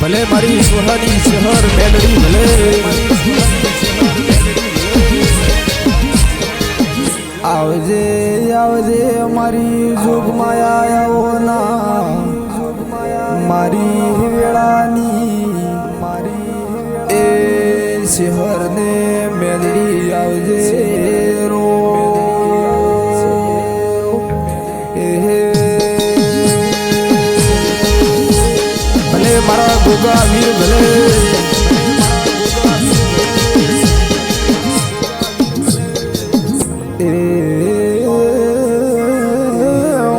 ભલે મારી સોનાની શહેર મેલડી ભલે. આવજે આવજે મારી જોગમાં આવો ના. મારી વેળાની મારી એ શહેરને ગોગા વીર ભલે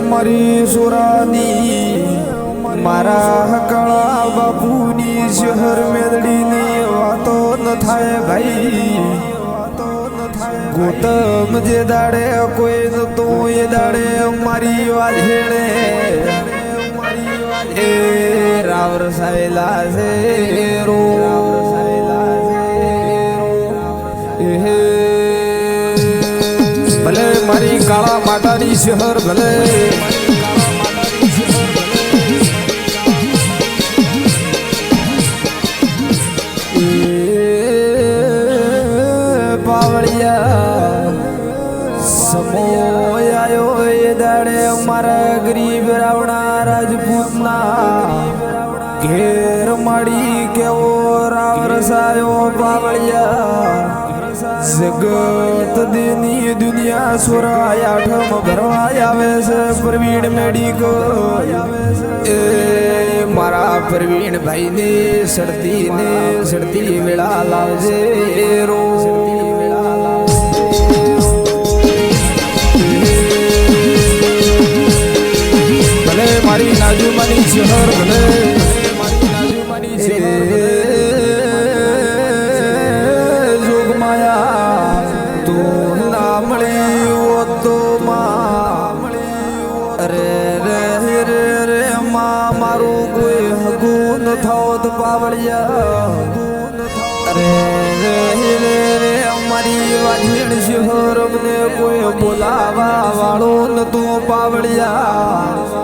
મારી સુરાની મારા હકળા બાપુની શહેર મેદડીની વાતો ન થાય ભાઈ ગોતમ જે દાડે કોઈ નતો એ દાડે મારી વાત એ રાવર સાયલા છે, રો. એ ભલે મારી કાળા માતાની શહેર ભલે. પાવળિયા સમો આયો એ દાડે મારા ગરીબ રાવણા. રાજપૂતના ઘેર માડી કેવો રાવ રસાયો પાવળિયા જગત દેની દુનિયા સુરાય આઠમ ભરવા આવે છે પ્રવીણ મેડિકલ એ મારા પ્રવીણ ભાઈને સડતી ને સડતી વેળા લાવજે રો શહર ભલે જોગમાયા તું ના તો માં રે રે રે માં મારું કોઈ હગું ન થાવત પાવળિયા અરે રે રે રે અમારી વાજીણ શિહોર કોઈ બોલાવા વાળો નતું પાવડિયા એ એ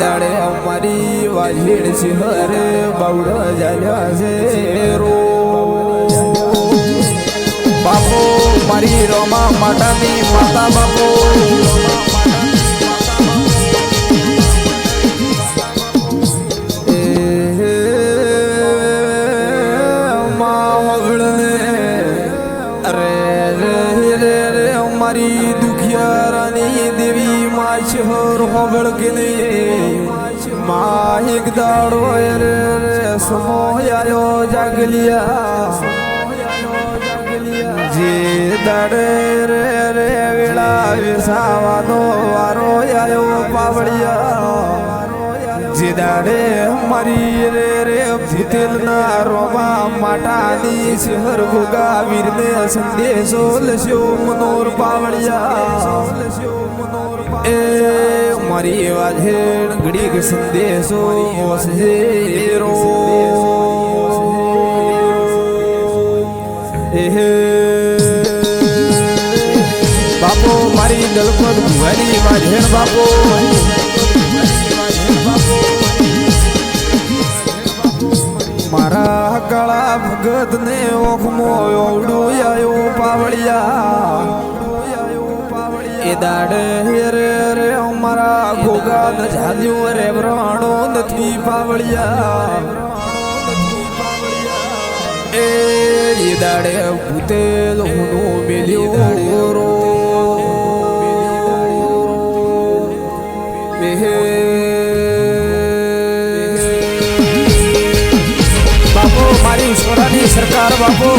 દાડે અમારી વાજીણ સિંહર બાવડ જાલ્યા છે. રો. બાપો મારી રોમા માતાની માતા બાપો. એક દાડો રે રે સમો આયો જાગલિયા. જે દાડે રે રે વેળા વિસાવાનો વારો આયો પાવળિયા. જે દાડે મારી રે રે ભૂતેલ ના રોમા માટાની શહર ભોગા વીરને સંદેશો લસ્યો મનોર પાવળિયા. એ મારી વાજેણ ઘડીક સંદેશો વસજે રો એ બાપો, મારી દલપત ભુવાની વાજેણ બાપો. મારા ગળા ભગત ને ઓખમો ઓવડો આયો પાવળિયા. એ દાડે અમારા ગોગા ન રે બ્રાણો નથી પાવળિયા. એ એ દાડે ભૂતેલ હું મેલ્યો રો બાપો, મારી સોનાની સરકાર બાપો.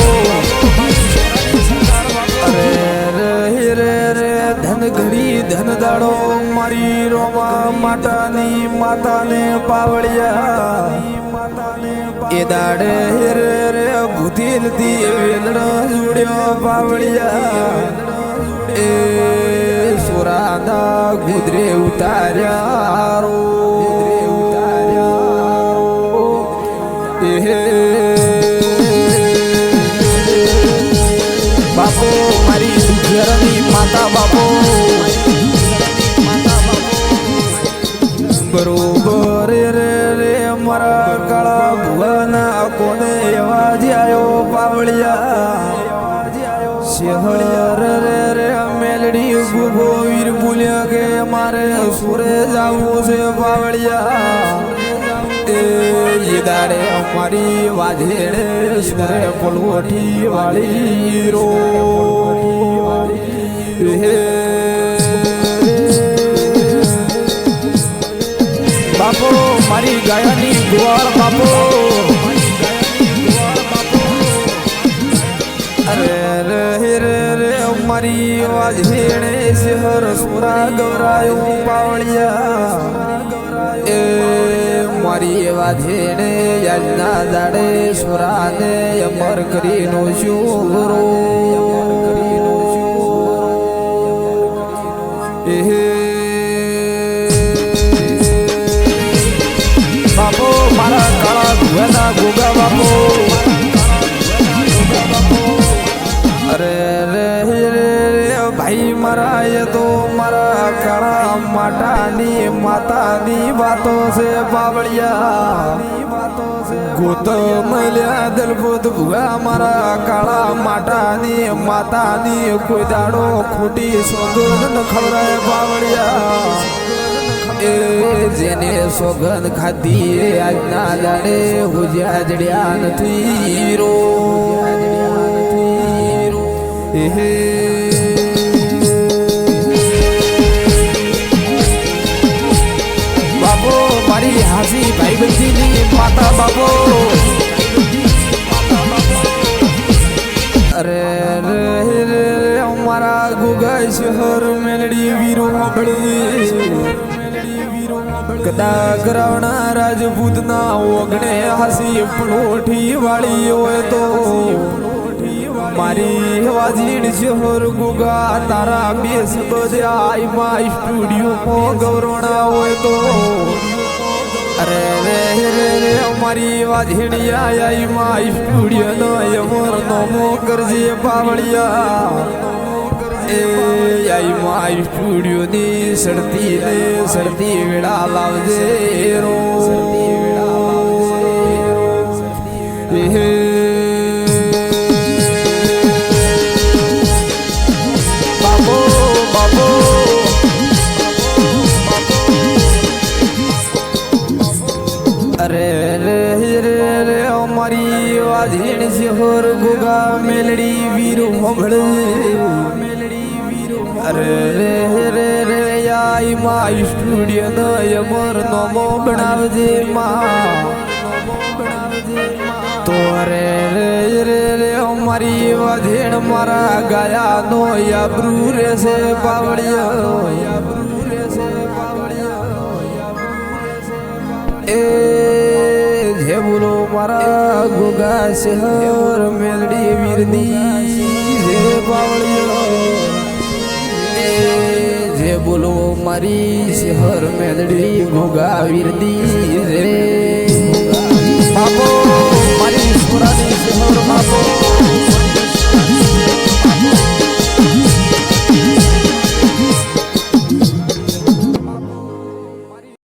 દાડો મારી રોમા માતાની માતાને પાવળિયા. એ દાડે રે રે ભૂતિલ દી વેલડો જોડ્યો પાવળિયા. એ સુરાદા ગુદરે ઉતાર્યા. કે મારે સુરે જાવું છે બાવળિયા એ દાડે અમારી વાજેડે સુરે પલવટી વાળી રો. બાપો, મારી ગાયાની ગુવાર બાપો. રે અવાજ હેણે શહેર સુરા ગૌરાયો પાવળિયા. એ મારી અવાજ હેણે યાદના દાડે સુરાને અમર કરીનો શુરો બાપો, મારા કાળા ભુવાના બાપો. માટાની માતાની વાતો છે બાવળિયા. ગોતમ લ્યા દલબોધ ભુવા મારા કાળા માટાની માતાની કોઈ દાડો ખોટી સોગન ન ખવડાય બાવળિયા. એ જેને સોગન ખાધી, એ આજના દાડે હુજ્યા જડ્યા નથી. રો હે. હાસી ભાઈ બંધીની માતા બાપો અરે રે રે અમારા ગુગા શહેર મેલડી વીરો સાંભળી કદાચ રાવણા રાજપૂતના ઓગણે હાસી પલોઠી વાળી હોય તો મારી વાજીણ શહેર ગુગા તારા બેસ બધા આઈમાં સ્ટુડિયોમાં ગૌરવણા હોય તો અરે રે રે રે, અમારી વાજીણી આઈમાં સ્ટુડિયો નો અમર નોમો કરજે પાવળિયા એ આઈમાં સ્ટુડિયો ની સડતી ને સડતી વેળા લાવજે રો. રે રે રે આઈ માં સ્ટુડિયો નો અમર નોમો બનાવજે માં તો અરે રે રે રે અમારી વાધેણ મારા ગાયા નો આબરૂ રેશે પાવડિયો એ જે બોલો મારા ગોગા શહેર મેલડી વીરની. પાવડિયો હર મેદડી ઘોગા વિરદી રે બાપો મારી ઈશ્વરાની હર બાપો